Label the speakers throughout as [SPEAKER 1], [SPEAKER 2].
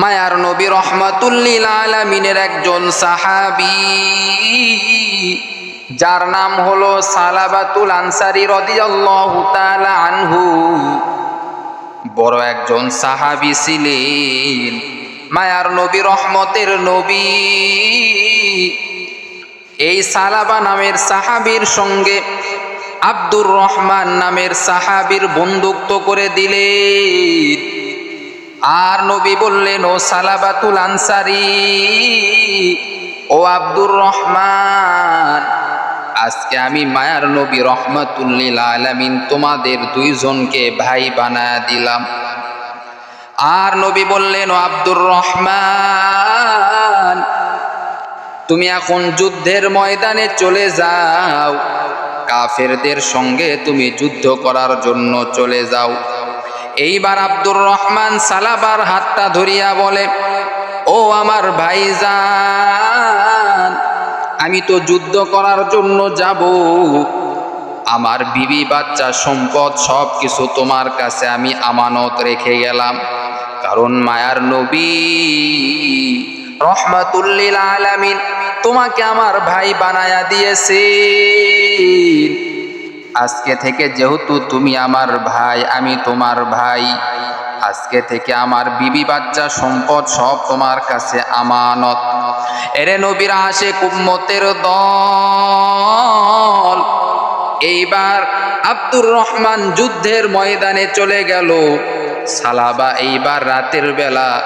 [SPEAKER 1] মায়ার নবী রহমাতুল্লিল আলমিনের একজন সাহাবি, যার নাম হলো সালাবাতুল আনসারি রদিয়াল্লাহু তাআলা আনহু। বড় একজন সাহাবি ছিলেন, মায়ার নবী রহমতের নবী। এই সালাবা নামের সাহাবীর সঙ্গে আব্দুর রহমান নামের সাহাবীর বন্ধুত্ব করে দিলেন। আর নবী বললেন, ও সালাবাতুল আনসারি, ও আব্দুর রহমান, আজকে আমি মায়ার নবী রহমাতুল্লিল আলামিন তোমাদের দুইজনকে ভাই বানায় দিলাম। আর নবী বললেন, ও আব্দুর রহমান, তুমি এখন যুদ্ধের ময়দানে চলে যাও। কাফেরদের সঙ্গে তুমি যুদ্ধ করার জন্য চলে যাও। এইবার আব্দুর রহমান সালাবার হাতটা ধরিয়া বলে, ও আমার ভাইজান, আমি তো যুদ্ধ করার জন্য যাব। আমার বিবি, বাচ্চা, সম্পদ সব কিছু তোমার কাছে আমি আমানত রেখে গেলাম। কারণ মায়ার নবী রহমাতুল্লিল আলামিন তোমাকে আমার ভাই বানায়া দিয়েছে আজকে থেকে যেহেতু তুমি আমার ভাই, আমি তোমার ভাই, আজকে থেকে আমার বিবি বাচ্চা সম্পদ সব তোমার কাছে আমানত। এরে নবীর আসে কুম্মতের দল, এইবার আব্দুর রহমান যুদ্ধের ময়দানে চলে গেল। সালাবা এইবার রাতের বেলা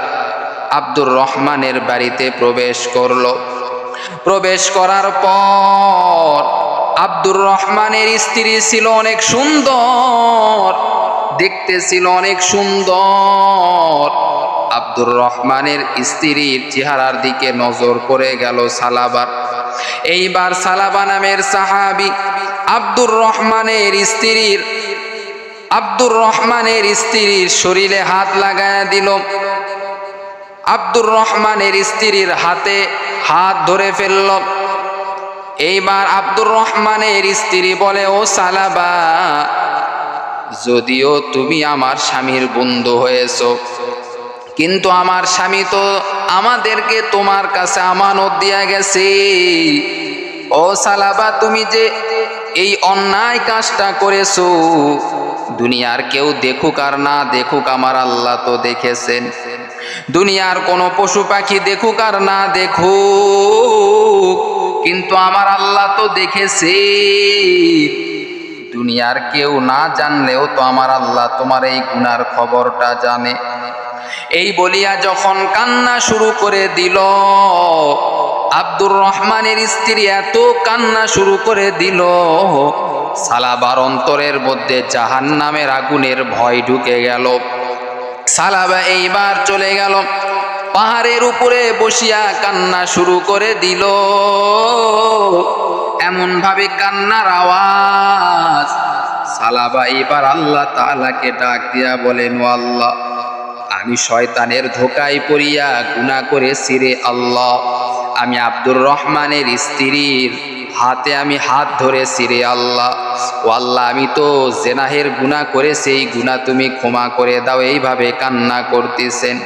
[SPEAKER 1] আব্দুর রহমানের বাড়িতে প্রবেশ করল। প্রবেশ করার পর আব্দুর রহমানের স্ত্রী ছিল অনেক সুন্দর, দেখতে ছিল অনেক সুন্দর। আব্দুর রহমানের স্ত্রীর চেহারার দিকে নজর পড়ে গেল সালাবার এইবার সালাবা নামের সাহাবি আব্দুর রহমানের স্ত্রীর, আব্দুর রহমানের স্ত্রীর শরীরে হাত লাগায় দিল। আব্দুর রহমানের স্ত্রীর হাতে হাত ধরে ফেলল। এইবার আব্দুর রহমানের স্ত্রী বলে, ও সালাবা, যদিও তুমি আমার স্বামীর বন্ধু হয়েছ, কিন্তু আমার স্বামী তো আমাদেরকে তোমার কাছে আমানত দিয়া গেছে। ও সালাবা, তুমি যে এই অন্যায় কাজটা করেছ, দুনিয়ার কেউ দেখুক আর না দেখুক আমার আল্লাহ তো দেখেছেন। দুনিয়ার কোনো পশু পাখি দেখুক আর না দেখুক কিন্তু আমার আল্লাহ তো দেখেছে। দুনিয়ার কেউ না জানলেও তো আমার আল্লাহ তোমার এই গুনার খবরটা জানে। এই বলিয়া যখন কান্না শুরু করে দিল, আব্দুর রহমানের স্ত্রী এত কান্না শুরু করে দিল, সালাবার অন্তরের মধ্যে জাহান নামের আগুনের ভয় ঢুকে গেল। সালাবা এইবার চলে গেল। পাহাড়ের উপরে বসিয়া কান্না শুরু করে দিল। এমন ভাবে কান্নার আওয়াজ। সালাবা এবার আল্লাহ তাআলাকে ডাক দিয়া বলেন আল্লাহ, আমি শয়তানের ধোকায় পড়িয়া গুনাহ করে সিরে আল্লাহ, আমি আব্দুর রহমানের স্ত্রীর হাতে আমি হাত ধরে সিরে আল্লাহ, ও আল্লাহ, আমি তো জেনাহের গুণা করে সেই গুণা তুমি ক্ষমা করে দাও, এইভাবে কান্না করতেছেন।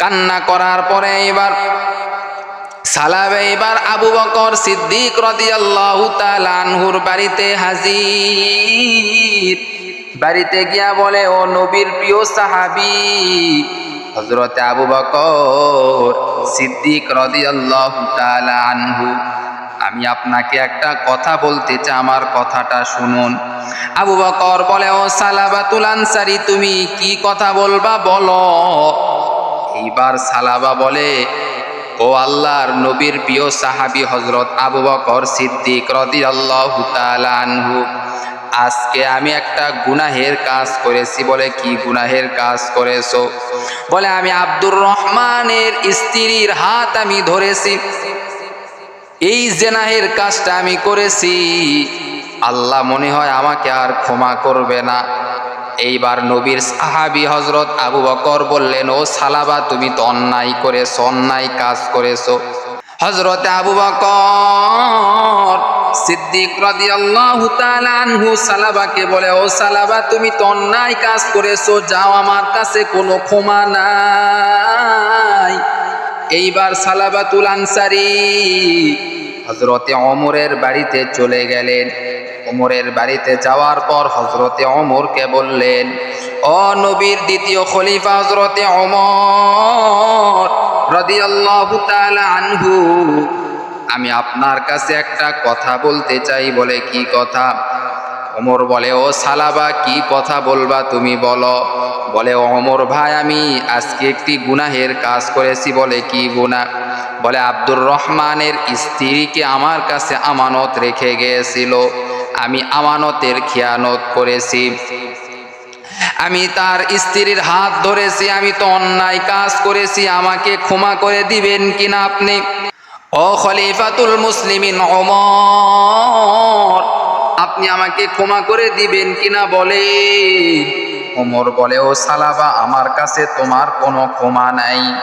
[SPEAKER 1] কান্না করার পরে এবার সালাবে এবার আবু বকর সিদ্দিক রাদিয়াল্লাহু তাআলা আনহুর বাড়িতে হাজির। বাড়িতে গিয়া বলে, ও নবীর প্রিয় সাহাবী, হযরতে আবু বকর সিদ্দিক রাদিয়াল্লাহু তাআলা আনহু, আমি আপনাকে একটা কথা বলতে চাই, আমার কথাটা শুনুন। আবু বকর বলে, ও সালাবাতুল আনসারি, তুমি কি কথা বলবা? বলো। এইবার সালাবা বলে, ও আল্লাহর নবীর প্রিয় সাহাবী হজরত আবু বকর সিদ্দিক রাদিয়াল্লাহু তাআলা আনহু, আজকে আমি একটা গুনাহের কাজ করেছি বলে কি গুনাহের কাজ করেছ? বলে, আমি আব্দুর রহমানের স্ত্রীর হাত আমি ধরেছি। এই জেনাহের কাজটা আমি করেছি। আল্লাহ মনে হয় আমাকে আর ক্ষমা করবে না। এইবার নবীর সাহাবি হজরত আবু বকর বললেন, ও সালাবা, তুমি তো অন্যায় করেছ, অন্যায় কাজ করেছ। হজরত আবু বকর সিদ্দিক রাদিয়াল্লাহু তাআলা আনহু সালাবাকে বলে, ও সালাবা, তুমি তো অন্যায় কাজ করেছ, যাও আমার কাছে, কোনো ক্ষমা নাই। এইবার সালাবাতুল আনসারি হজরতে অমরের বাড়িতে চলে গেলেন। ওমরের বাড়িতে যাওয়ার পর হজরতে অমরকে বললেন, ও নবীর দ্বিতীয় খলিফা হজরতে অমর রাদিয়াল্লাহু তাআলা আনহু, আমি আপনার কাছে একটা কথা বলতে চাই বলে কি কথা? ওমর বলে, ও সালাবা, কি কথা বলবা তুমি বলো। বলে অমর ভাই, আমি আজকে একটি গুনাহের কাজ করেছি বলে কি গুনাহ? বলে, আব্দুর রহমানের স্ত্রীকে আমার কাছে আমানত রেখে গিয়েছিল। আমি আমানতের খেয়ানত করেছি। আমি তার স্ত্রীর হাত ধরেছি, আমি তো অন্যায় কাজ করেছি, আমাকে ক্ষমা করে দিবেন কিনা আপনি? ও খলিফাতুল মুসলিমিন আপনি আমাকে ক্ষমা করে দিবেন কিনা বলে ওমর বলে, ও সালাবা, আমার কাছে তোমার কোনো ক্ষমা নাই।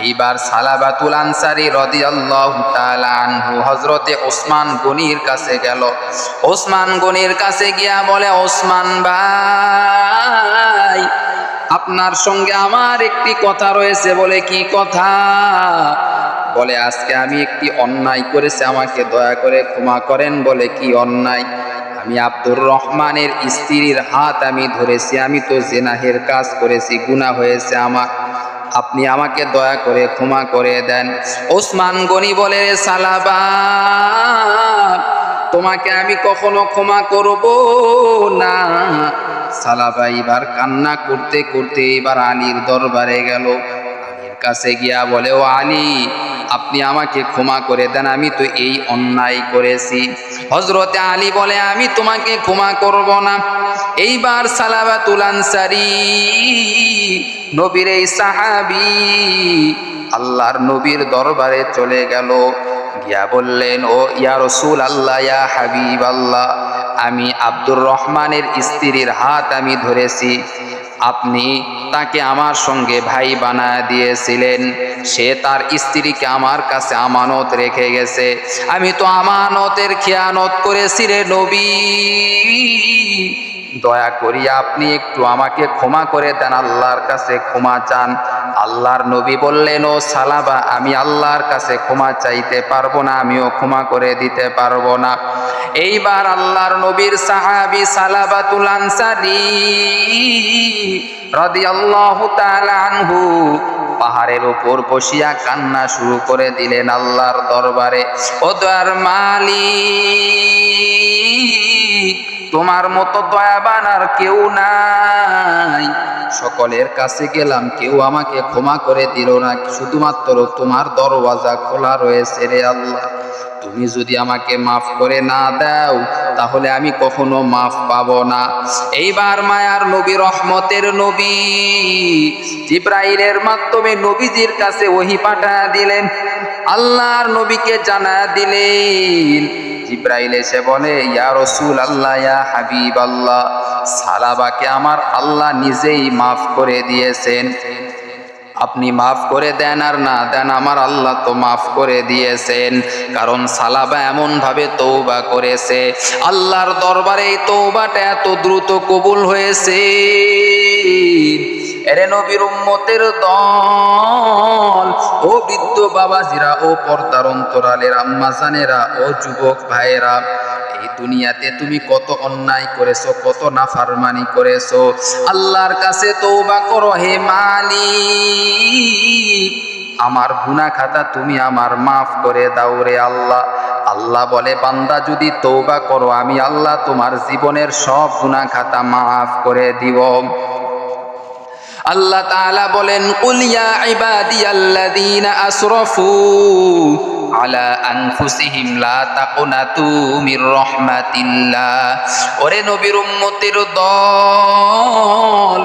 [SPEAKER 1] এইবার সালাবাতুল আনসারি রাদিয়াল্লাহু তাআলা আনহু হযরতে ওসমান গনির কাছে গেল। ওসমান গনির কাছে গিয়া বলে, ওসমান ভাই, আপনার সঙ্গে আমার একটি কথা রয়েছে বলে কি কথা? বলে, আজকে আমি একটি অন্যায় করেছি, আমাকে দয়া করে ক্ষমা করেন বলে কি অন্যায়? আমি আব্দুর রহমানের স্ত্রীর হাত আমি ধরেছি, আমি তো জেনাহের কাজ করেছি, গুনাহ হয়েছে আমার। আপনি আমাকে দয়া করে ক্ষমা করে দেন। ওসমান গনি বলে "রে সালাবা তোমাকে আমি কখনো ক্ষমা করব না। সালাবা এবার কান্না করতে করতে এবার আলীর দরবারে গেল। আলীর কাছে গিয়া বলে, ও আলী আপনি আমাকে ক্ষমা করে দেন, আমি তো এই অন্যায় করেছি। হজরতে আলী বলে, আমি তোমাকে ক্ষমা করব না। এইবার সালাবাতুল আনসারি, নবীর এই সাহাবি আল্লাহর নবীর দরবারে চলে গেল। গিয়া বললেন, ও ইয়া রসুল আল্লাহ ইয়া হাবিব আল্লাহ আমি আব্দুর রহমানের স্ত্রীর হাত আমি ধরেছি। আপনি তাকে আমার সঙ্গে ভাই বানায় দিয়েছিলেন। সে তার স্ত্রীকে আমার কাছে আমানত রেখে গেছে। আমি তো আমানতের খেয়ানত করেছি রে নবী। দয়া করি, আপনি একটু আমাকে ক্ষমা করে দেন, আল্লাহর কাছে ক্ষমা চান। আল্লাহর নবী বললেন, ও সালাবা, আমি আল্লাহর কাছে ক্ষমা চাইতে পারব না, আমিও ক্ষমা করে দিতে পারব না। এইবার আল্লাহর নবীর সাহাবি সালাবাতুল আনসারি আনহু পাহাড়ের উপর বসিয়া কান্না শুরু করে দিলেন আল্লাহর দরবারে, ও দয়ার মালিক তোমার মতো দয়াবান আর কেউ নাই। সকলের কাছে গেলাম, কেউ আমাকে ক্ষমা করে দিল না। শুধুমাত্র তোমার দরওয়াজা খোলা রয়েছে রে আল্লাহ। তুমি যদি আমাকে মাফ করে না দাও, তাহলে আমি কখনো মাফ পাব না। এইবার মায়ার নবী, রহমতের নবী জিব্রাইলের মাধ্যমে নবীজির কাছে ওহি পাঠা দিলেন। আল্লাহর নবীকে জানা দিলেন। জিব্রাইল এসে বলে, ইয়া রসুল আল্লাহ ইয়া হাবিব আল্লাহ সালাবাকে আমার আল্লাহ নিজেই মাফ করে দিয়েছেন। আপনি মাফ করে দেন আর না দেন, আমার আল্লাহ তো মাফ করে দিয়েছেন। কারণ সালাবা এমন ভাবে তৌবা করেছে। আল্লাহর দরবারে এই তৌবাটা এত দ্রুত কবুল হয়েছে। এরে নবীর উম্মতের দল। ও বৃদ্ধ বাবাজিরা, ও পর্দার অন্তরালের আম্মাজানেরা ও যুবক ভাইয়েরা, এই দুনিয়াতে তুমি কত অন্যায় করেছ, কত নাফারমানি করেছ। আল্লাহর কাছে তৌবা করো, হে মালিক। আমার গুনা খাতা তুমি আমার মাফ করে দাও রে আল্লাহ। আল্লাহ বলে, বান্দা যদি তৌবা করো, আমি আল্লাহ তোমার জীবনের সব গুনাহ খাতা মাফ করে দিব। আল্লাহ তাআলা বলেন কুল ইয়া ইবাদিয়াল্লাযীনা আসরাফু আলা আনফুসিহিম লা তাকুনাতু মির রাহমাতিল্লাহ। ওরে নবীর উম্মতের দল,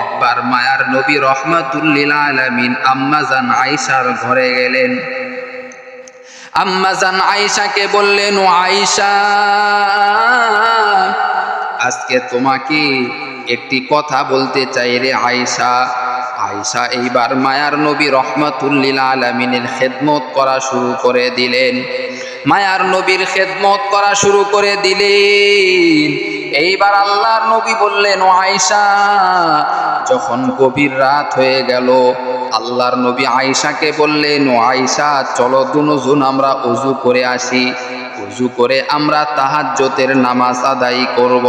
[SPEAKER 1] একবার মায়ার নবী রহমাতুল্লিল আলামিন আম্মাজান আয়েশার ঘরে গেলেন। আম্মাজান আয়েশাকে বললেন, ও আয়েশা, আজকে তোমাকে একটি কথা বলতে চাই রে আয়েশা। আয়েশা এইবার মায়ার নবী রহমাতুল্লিল আলমিনের খেদমত করা শুরু করে দিলেন। মায়ার নবীর খেদমত করা শুরু করে দিলেন। এইবার আল্লাহর নবী বললেন, ও আয়েশা, যখন গভীর রাত হয়ে গেল, আল্লাহর নবী আয়েশাকে বললেন, ও আয়েশা, চলো দুজন আমরা অজু করে আসি। অজু করে আমরা তাহাজ্জতের নামাজ আদায় করব।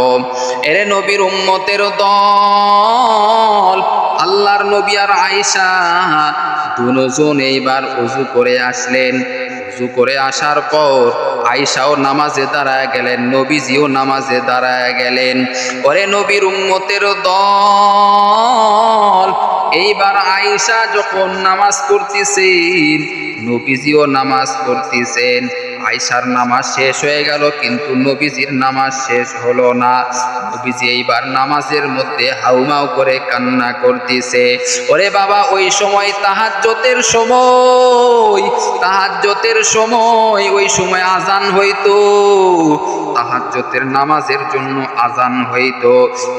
[SPEAKER 1] এরে নবীর উম্মতের দল, আল্লাহর নবী আর আয়েশা দুজন এইবার অজু করে আসলেন। উজু করে আসার পর আয়েশাও নামাজে দাঁড়ায় গেলেন, নবীজিও নামাজে দাঁড়ায় গেলেন। পরে নবীর উম্মতের দল, এইবার আয়েশা যখন নামাজ পড়তেছেন, নবীজিও নামাজ পড়তেছেন। আয়সার নামাজ শেষ হয়ে গেল, কিন্তু নবীজির নামাজ শেষ হলো না। নবীজি এইবার নামাজের মধ্যে হাউমাউ করে কান্না করতেছে। ওরে বাবা, ওই সময় তাহাজ্জতের সময় তাহাজ্জতের সময়, ওই সময় আজান হইতো। তাহাজ্জতের নামাজের জন্য আজান হইতো।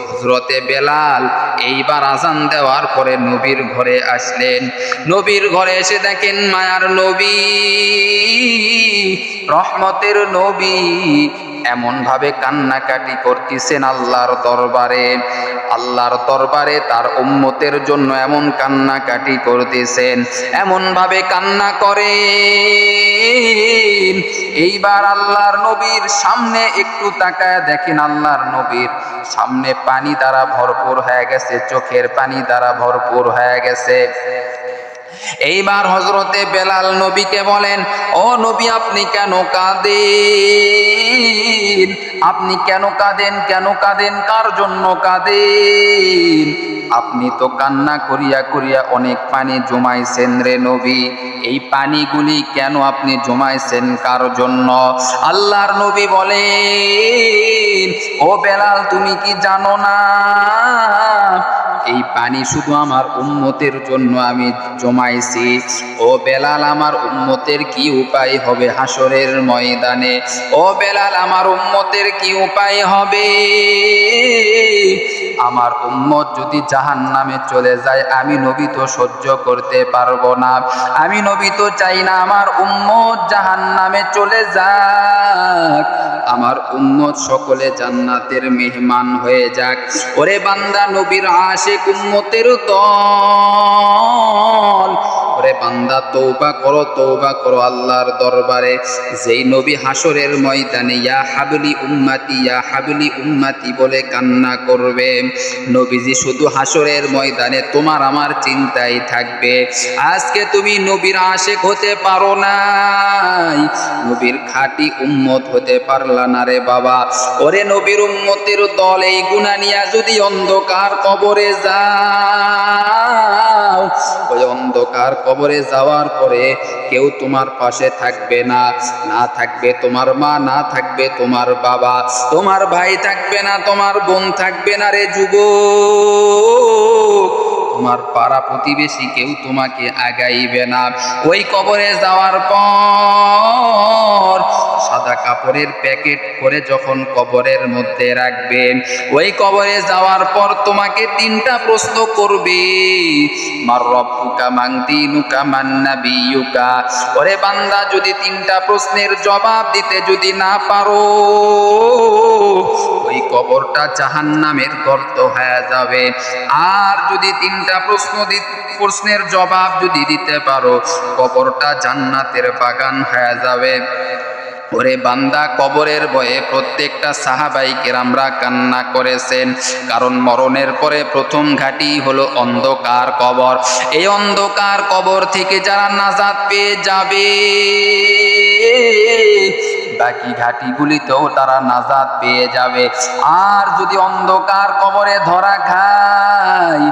[SPEAKER 1] হজরতে বেলাল এইবার আজান দেওয়ার পরে নবীর ঘরে আসলেন। নবীর ঘরে এসে দেখেন মায়ার নবী। রহমতের নবী এমন ভাবে কান্নাকাটি করতেছেন আল্লাহর দরবারে। আল্লাহর দরবারে তার উম্মতের জন্য এমন কান্নাকাটি করতেছেন, এমন ভাবে কান্না করে এইবার আল্লাহর নবীর সামনে একটু তাকায় দেখেন আল্লাহর নবীর সামনে পানি দ্বারা ভরপুর হয়ে গেছে, চোখের পানি দ্বারা ভরপুর হয়ে গেছে। এইবার হজরতে বেলাল নবীকে বলেন, ও নবী, আপনি কেন কাঁদেন? আপনি কেন কাঁদেন? কেন কাঁদেন? কার জন্য কাঁদেন? আপনি তো কান্না করিয়া করিয়া অনেক পানি জমাইছেন রে নবী। এই পানিগুলি কেন আপনি জমাইছেন? কার জন্য? আল্লাহর নবী বলেন, ও বেলাল, তুমি কি জানো না এই পানি শুধু আমার উম্মতের জন্য আমি জমাইছি। ও বেলাল, আমার উম্মতের কি উপায় হবে হাসরের ময়দানে? ও বেলাল, আমার উম্মতের কি উপায় হবে? আমার উম্মত যদি জাহান নামে চলে যায়, আমি নবী তো সহ্য করতে পারব না। আমি নবী তো চাই না আমার উম্মত জাহান নামে চলে যাক। আমার উম্মত সকলে জান্নাতের মেহমান হয়ে যাক। ওরে বান্দা, নবীর আশেক উম্মতের দল। ওরে বান্দা তৌবা করো তৌবা করো আল্লাহর দরবারে। যেই নবী হাসরের ময়দানে, ইয়া হাবলি উম্মাতি, ইয়া হাবলি উম্মাতি বলে কান্না করবে। নবীজি শুধু হাসরের ময়দানে, তোমার আমার চিন্তাই থাকবে। আজকে তুমি নবীর আশেক হতে পারো নাই। নবীর খাঁটি উম্মত হতে পারলা না রে বাবা। ওরে নবীর উম্মতের দল এই গুণা নিয়া যদি অন্ধকার কবরে ওই অন্ধকার কবরে যাওয়ার পরে কেউ তোমার পাশে থাকবে না। না থাকবে তোমার মা, না থাকবে তোমার বাবা। তোমার ভাই থাকবে না, তোমার বোন থাকবে না রে যুবক। তোমার পাড়া প্রতিবেশী কেউ তোমাকে আগাইবে না। ওই কবরে যাওয়ার পর সাদা কাপড়ের প্যাকেট করে যখন কবরের মধ্যে রাখবে, ওই কবরে যাওয়ার পর তোমাকে তিনটা প্রশ্ন করবে। মার রব্বুকা মান দিনুকা মান নাবিয়ুকা। ওরে বান্দা, যদি তিনটা প্রশ্নের জবাব দিতে যদি না পারো, ওই কবরটা জাহান্নামের গর্ত হয়ে যাবে। আর যদি তিনটা প্রশ্ন প্রশ্নের জবাব যদি দিতে পারো, কবরটা জান্নাতের বাগান হয়ে যাবে। ওরে বান্দা, কবরের ভয়ে প্রত্যেকটা সাহাবাই কেরামরা কান্না করেছেন। কারণ মরণের পরে প্রথম ঘাটি হলো অন্ধকার কবর। এই অন্ধকার কবর থেকে যারা নাজাদ পেয়ে যাবে। বাকি ঘাটিগুলিতেও তারা নাজাত পেয়ে যাবে। আর যদি অন্ধকার কবরে ধরা খায়,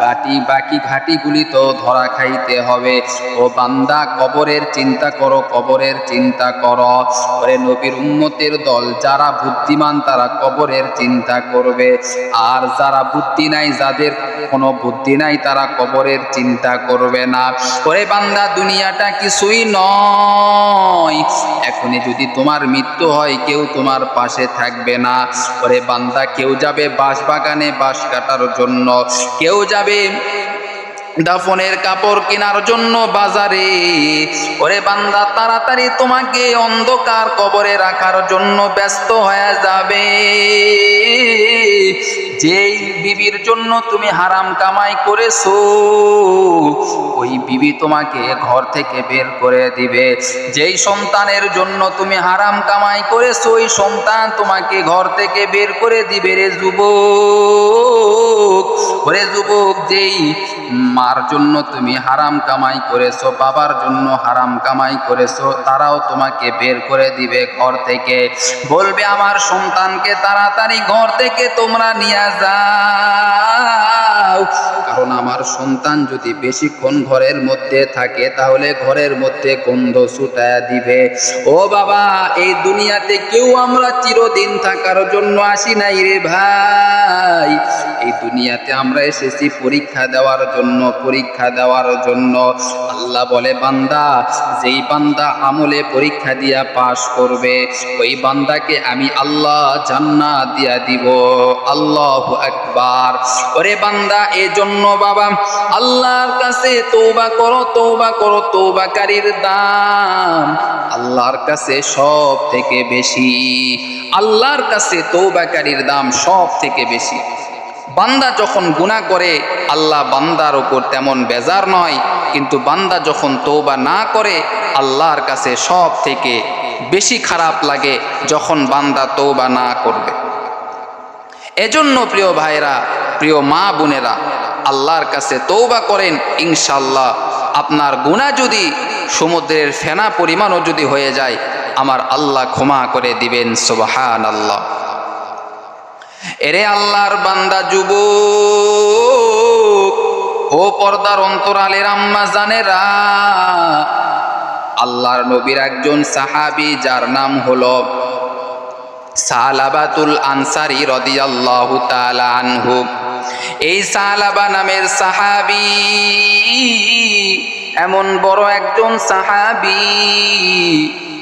[SPEAKER 1] বাটি বাকি ঘাটিগুলি তো ধরা খাইতে হবে। ও বান্দা, কবরের চিন্তা করো, কবরের চিন্তা করো। ওরে নবীর উম্মতের দল, যারা বুদ্ধিমান, তারা কবরের চিন্তা করবে। আর যারা বুদ্ধি নাই, যাদের কোনো বুদ্ধি নাই, তারা কবরের চিন্তা করবে না। ওরে বান্দা, দুনিয়াটা কিছুই নয়। এখনই যদি তোমার মৃত্যু হয়, কেউ তোমার পাশে থাকবে না। ওরে বান্দা, কেউ যাবে বাঁশ বাগানে বাঁশ কাটার জন্য। কেউ যাবে দাফনের কাপড় কেনার জন্য বাজারে। ওরে বান্দা, তাড়াতাড়ি তোমাকে অন্ধকার কবরে রাখার জন্য ব্যস্ত হয়ে যাবে। যেই বিবির জন্য তুমি হারাম কামাই করেছ, ওই বিবি তোমাকে ঘর থেকে বের করে দিবে। যেই সন্তানের জন্য তুমি হারাম কামাই করেছ, ওই সন্তান তোমাকে ঘর থেকে বের করে দিবে রে যুবক। ওরে যুবক, যেই মার জন্য তুমি হারাম কামাই করেছ, বাবার জন্য হারাম কামাই করেছ, তারাও তোমাকে বের করে দিবে ঘর থেকে। বলবে আমার সন্তানকে তাড়াতাড়ি ঘর থেকে তোমরা নিয়ে যাও কারণ আমার সন্তান যদি বেশিক্ষণ ঘরের মধ্যে থাকে, তাহলে ঘরের মধ্যে গন্ধ ছুটায়া দিবে। ও বাবা, এই দুনিয়াতে কেউ আমরা চিরদিন থাকার জন্য আসি নাই রে ভাই। এই দুনিয়াতে আমরা এসেছি পরীক্ষা দেওয়ার জন্য, পরীক্ষা দেওয়ার জন্য। আল্লাহ বলে, বান্দা, যেই বান্দা আমলে পরীক্ষা দিয়া পাশ করবে, ওই বান্দাকে আমি আল্লাহ জান্নাত দিয়া দিব। আল্লাহ একবার ওরে বান্দা এজন্য বাবা, আল্লাহর কাছে তৌবা করো তৌবা করো তৌবাকারীর দাম আল্লাহর কাছে সব থেকে বেশি। আল্লাহর কাছে তৌবাকারীর দাম সব থেকে বেশি। বান্দা যখন গুণা করে, আল্লাহ বান্দার ওপর তেমন বেজার নয়, কিন্তু বান্দা যখন তৌবা না করে, আল্লাহর কাছে সব থেকে বেশি খারাপ লাগে যখন বান্দা তৌবা না করবে। এজন্য প্রিয় ভাইরা প্রিয় মা বোনেরা, আল্লাহর কাছে তৌবা করেন ইনশাল্লাহ আপনার গুণা যদি সমুদ্রের ফেনা পরিমাণও যদি হয়ে যায়, আমার আল্লাহ ক্ষমা করে দিবেন সুবহান আল্লাহ এরে আল্লাহর বান্দা যুব ও পর্দার অন্তরালের আম্মা জানেরা, আল্লাহর নবীর একজন সাহাবি যার নাম হলো সালাবাতুল আনসারি রদিয়াল্লাহু তাআলা আনহু। এই সালাবা নামের সাহাবি এমন বড় একজন সাহাবি,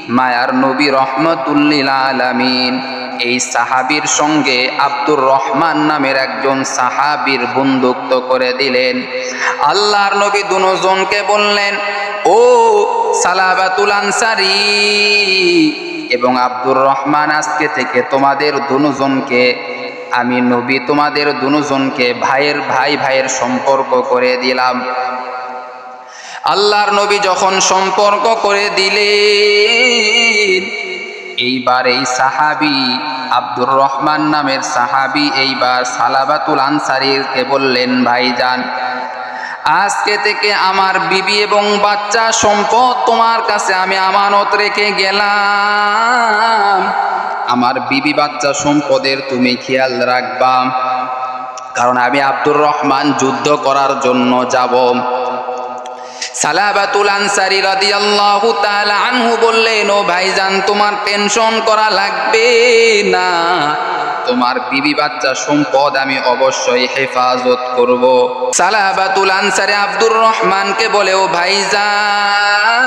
[SPEAKER 1] মায়ার নবী রহমতুল্লিল আলামিন। এই সাহাবির সঙ্গে আব্দুর রহমান নামের একজন সাহাবির বন্ধুত্ব করে দিলেন। আল্লাহর নবী দুজনকে বললেন, ও সালাবাতুল আনসারি এবং আব্দুর রহমান আজকে থেকে তোমাদের দুজনকে, আমি নবী তোমাদের দুজনকে ভাইয়ের ভাই ভাইয়ের সম্পর্ক করে দিলাম। আল্লাহর নবী যখন সম্পর্ক করে দিলেন, এইবার এই সাহাবি আব্দুর রহমান নামের সাহাবি এইবার সালাবাতুল আনসারিকে বললেন, ভাইজান আজকে থেকে আমার বিবি এবং বাচ্চা সম্পদ তোমার কাছে আমি আমানত রেখে গেলাম। আমার বিবি বাচ্চা সম্পদের তুমি খেয়াল রাখবা, কারণ আমি আব্দুর রহমান যুদ্ধ করার জন্য যাব। সালাবাতুল আনসারি রাদিয়াল্লাহু তাআলা আনহু বললেন, ও ভাইজান, তোমার টেনশন করা লাগবে না। তোমার বিবি বাচ্চা সম্পদ আমি অবশ্যই হেফাজত করব। সালাহাবাতুল আনসারে আব্দুর রহমানকে বলে, ও ভাইজান,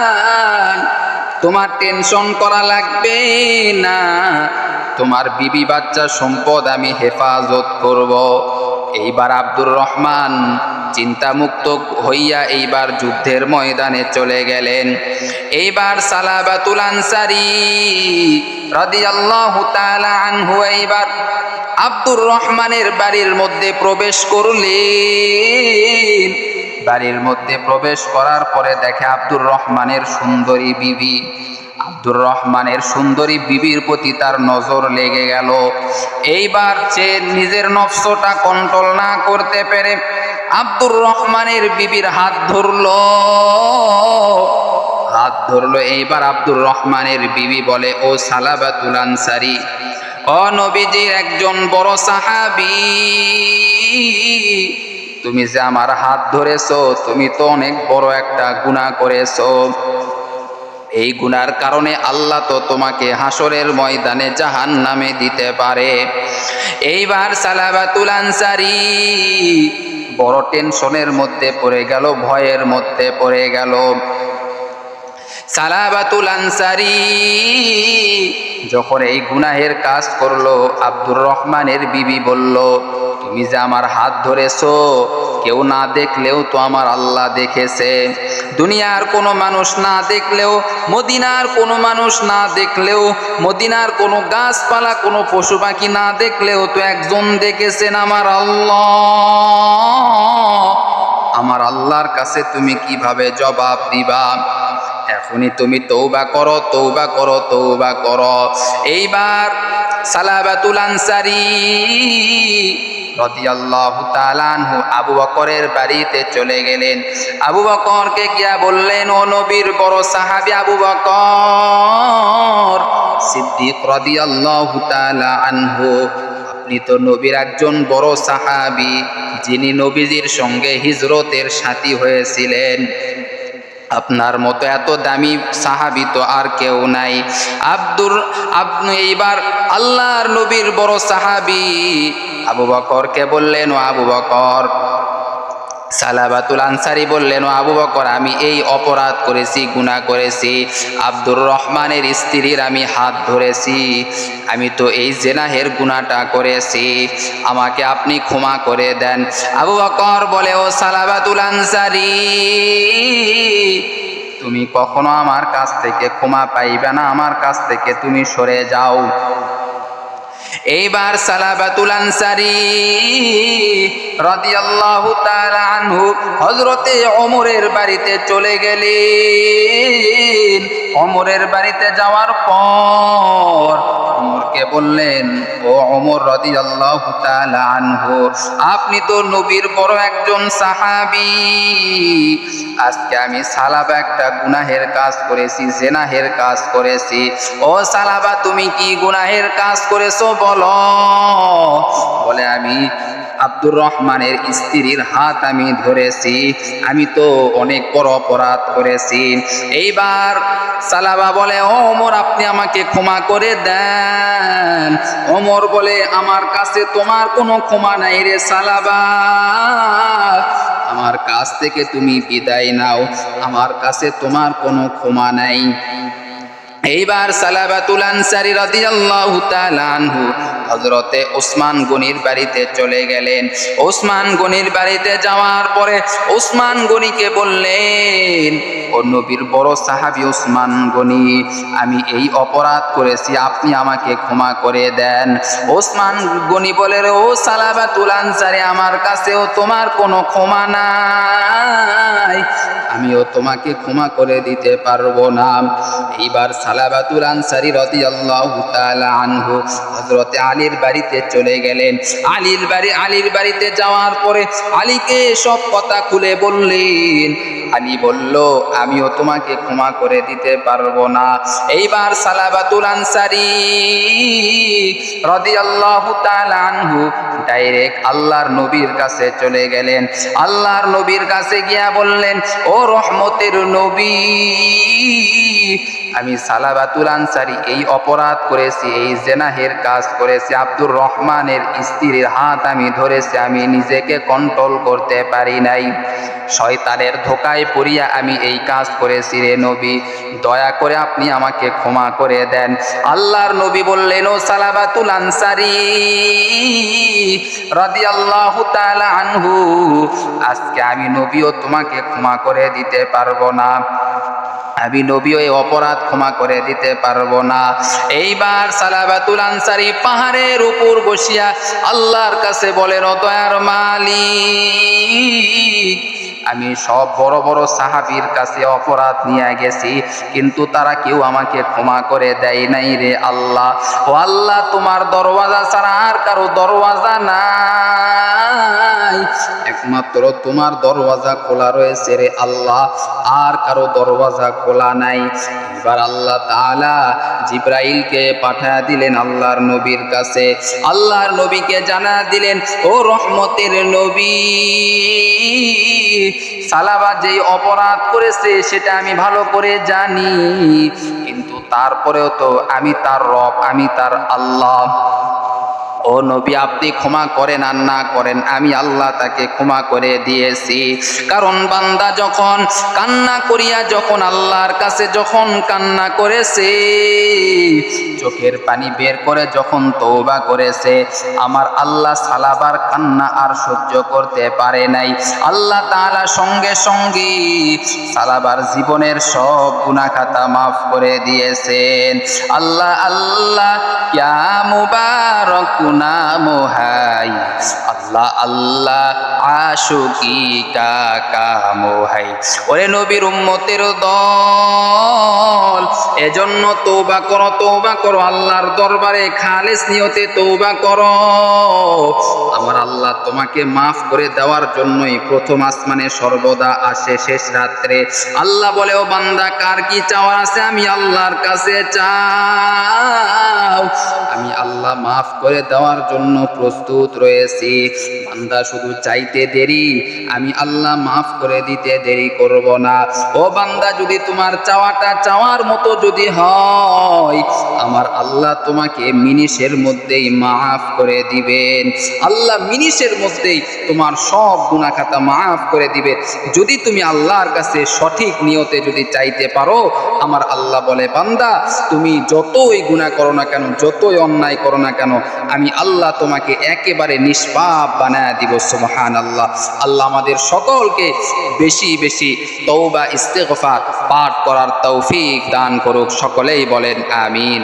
[SPEAKER 1] তোমার টেনশন করা লাগবে না। তোমার বিবি বাচ্চা সম্পদ আমি হেফাজত করব। এইবার আব্দুর রহমান চিন্তামুক্ত হইয়া এইবার যুদ্ধের ময়দানে চলে গেলেন। এইবার সালাবাতুল আনসারি এইবার আব্দুর রহমানের বাড়ির মধ্যে প্রবেশ করলেন। বাড়ির মধ্যে প্রবেশ করার পরে দেখে আব্দুর রহমানের সুন্দরী বিবি। আব্দুর রহমানের সুন্দরী বিবির প্রতি তার নজর লেগে গেল। এইবার সে নিজের নফসটা কন্ট্রোল না করতে পেরে আব্দুর রহমানের বিবির হাত ধরল। হাত ধরলো, এইবার আব্দুর রহমানের বিবি বলে, ও সালাবাতুল আনসারি, ও নবীজির একজন বড় সাহাবি, তুমি যে আমার হাত ধরেছো, তুমি তো অনেক বড় একটা গুণা করেছ। এই গুনার কারণে আল্লাহ তো তোমাকে হাসরের ময়দানে জাহান নামে দিতে পারে। এইবার সালাবাতুল আনসারি, বড় টেনশনের মধ্যে পড়ে গেল, ভয়ের মধ্যে পড়ে গেল। সালাবাতুল আনসারি যখন এই গুনাহের কাজ করল, আব্দুর রহমানের বিবি বলল, তুমি যে আমার হাত ধরেছো কেউ না দেখলেও তো আমার আল্লাহ দেখেছে। দুনিয়ার কোনো মানুষ না দেখলেও, মদিনার কোনো মানুষ না দেখলেও, মদিনার কোনো গাছপালা, কোনো পশু পাখি না দেখলেও তো একজন দেখেছেন আমার আল্লাহ। আমার আল্লাহর কাছে তুমি কীভাবে জবাব দিবা? এখনই তুমি তৌবা করো তৌবা করো তৌবা করো। এইবার সালাবাতুল আনসারি আবু বাড়িতে চলে গেলেন। আবু বললেন, ও নবীর বড় সাহাবী আবু সিদ্দিক আনহু, আপনি তো নবীর একজন বড় সাহাবী, যিনি নবীজির সঙ্গে হিজরতের সাথী হয়েছিলেন। আপনার মতো এত দামি সাহাবি তো আর কেউ নাই। আব্দুর আপনি এইবার আল্লাহর নবীর বড় সাহাবি। আবু বকরকে বললেন, ও আবু বকর সালাবাতুল আনসারি বললেন আবু বকর, আমি এই অপরাধ করেছি, গুনাহ করেছি। আব্দুর রহমানের স্ত্রীর আমি হাত ধরেছি। আমি তো এই জেনাহের গুনাহটা করেছি। আমাকে আপনি ক্ষমা করে দেন। আবু বকর বলে, ও সালাবাতুল আনসারি, তুমি কখনো আমার কাছ থেকে ক্ষমা পাইবে না। আমার কাছ থেকে তুমি সরে যাও। এইবার সালাবাতুল আনসারি রাদিয়াল্লাহু তাআলা আনহু হযরতে ওমরের বাড়িতে চলে গেলেন। ওমরের বাড়িতে যাওয়ার পর ওমরকে বললেন, ও অমর রদি আল্লাহ আনহু, আপনি তো নবীর বড় একজন সাহাবি। আজকে আমি সালাবা একটা গুনাহের কাজ করেছি, জেনাহের কাজ করেছি। ও সালাবা, তুমি কি গুনাহের কাজ করেছ বলো? বলে, আমি আব্দুর রহমানের স্ত্রীর হাত আমি ধরেছি, আমি তো অনেক বড় অপরাধ করেছি। এইবার সালাবা বলে ওমর, আপনি আমাকে ক্ষমা করে দেন। ওমর বলে, আমার কাছে তোমার কোনো ক্ষমা নাই রে সালাবা। আমার কাছ থেকে তুমি বিদায় নাও। আমার কাছে তোমার কোনো ক্ষমা নাই। এইবার সালাবাতুল আনসারি রাদিয়াল্লাহু তাআলা আনহু হযরতে ওসমান গনির বাড়িতে চলে গেলেন। ওসমান গনির বাড়িতে যাওয়ার পরে ওসমান গনিকে বললেন, ও নবীর বড় সাহাবী ওসমান গনি, আমি এই অপরাধ করেছি, আপনি আমাকে ক্ষমা করে দেন। ওসমান গনি বলে, ও সালাবাতুল আনসারি, আমার কাছেও তোমার কোনো ক্ষমা নাই। আমিও তোমাকে ক্ষমা করে দিতে পারব না। এইবার সালাবাতুল আনসারি রাদিয়াল্লাহু তাআলা আনহু হযরতে আলীর বাড়িতে চলে গেলেন। আলীর বাড়ি, আলীর বাড়িতে যাওয়ার পরে আলীকে সব কথা খুলে বললেন, আলী বলল, আমিও তোমাকে ক্ষমা করে দিতে পারব না। এইবার সালাবাতুল আনসারি রাদিয়াল্লাহু তাআলা আনহু ডাইরেক্ট আল্লাহর নবীর কাছে চলে গেলেন। আল্লাহর নবীর কাছে গিয়া বললেন, ও রহমতের নবী আমি সালাবাতুল আনসারি এই অপরাধ করেছি, এই জেনাহের কাজ করেছি, আব্দুর রহমানের স্ত্রীর হাত আমি ধরেছি, আমি নিজেকে কন্ট্রোল করতে পারি নাই। শয়তানের ধোকায় পড়িয়া আমি এই কাজ করেছি রে নবী, দয়া করে আপনি আমাকে ক্ষমা করে দেন। আল্লাহর নবী বললেন, ও সালাবাতুল আনসারি, রাদিয়াল্লাহু তাআলা আনহু, আজকে আমি নবীও তোমাকে ক্ষমা করে দিতে পারব না। আমি নবীও এই অপরাধ ক্ষমা করে দিতে পারব না। এইবার সালাবাতুল আনসারি পাহাড়ের উপর বসিয়া আল্লাহর কাছে বলেন ও দয়ার মালিক, আমি সব বড় বড় সাহাবীর কাছে অপরাধ নিয়ে গেছি, কিন্তু তারা কেউ আমাকে ক্ষমা করে দেয় নাই রে আল্লাহ। ও আল্লাহ, তোমার দরওয়াজা ছাড়া আর কারও দরওয়াজা নাই একমাত্র তোমার দরওয়াজা খোলা রয়েছে রে আল্লাহ, আর কারও দরওয়াজা খোলা নাই। এবার আল্লাহ তাআলা জিব্রাইলকে পাঠা দিলেন আল্লাহর নবীর কাছে। আল্লাহর নবীকে জানা দিলেন, ও রহমতের নবী, সালাবা যেই অপরাধ করেছে সেটা আমি ভালো করে জানি, কিন্তু তারপরেও তো আমি তার রব, আমি তার আল্লাহ। ও নবী, আপনি ক্ষমা করেন আর না করেন, আমি আল্লাহ তাকে ক্ষমা করে দিয়েছি। কারণ বান্দা যখন কান্না করিয়া, যখন আল্লাহর কাছে যখন কান্না করেছে, চোখের পানি বের করে যখন তৌবা করেছে, আমার আল্লাহ সালাবার কান্না আর সহ্য করতে পারে নাই। আল্লাহ তাআলা সঙ্গে সঙ্গে সালাবার জীবনের সব গুনাহ-খাতা মাফ করে দিয়েছেন। আল্লাহ আল্লাহ ক্যা মুবারক নাম হাই আল্লাহ আল্লাহ আশুকি কা কাম হাই ওরে নবীর উম্মতের দল, এজন্য তৌবা করো তৌবা করো। আল্লাহর দরবারে খালেস নিয়তে তৌবা করো। আমার আল্লাহ তোমাকে মাফ করে দেওয়ার জন্যই প্রথম আসমানে সর্বদা আসে, শেষ রাত্রে। আল্লাহ বলে, ও বান্দা, কার কি চাওয়ার আছে? আমি আল্লাহর কাছে চাও আমি আল্লাহ মাফ করে দেওয়ার জন্য প্রস্তুত রয়েছি। বান্দা শুধু চাইতে দেরি, আমি আল্লাহ মাফ করে দিতে দেরি করব না। ও বান্দা, যদি তোমার চাওয়াটা চাওয়ার মতো যদি হয়, আমার আল্লাহ তোমাকে মিনিশের মধ্যেই মাফ করে দিবেন। আল্লাহ মিনিশের মধ্যেই তোমার সব গুণাখাতা মাফ করে দিবেন যদি তুমি আল্লাহর কাছে সঠিক নিয়তে যদি চাইতে পারো, আমার আল্লাহ বলে, বান্দা, তুমি যতই গুণা করো না কেন যতই অন্যায় করো না কেন, আমি আল্লাহ তোমাকে একেবারে নিষ্পাপ বানায় দিব সুমহান আল্লাহ আল্লাহ আমাদের সকলকে বেশি বেশি তৌবা ইস্তেগফার, পাঠ করার তৌফিক দান করুক, সকলেই বলেন আমিন।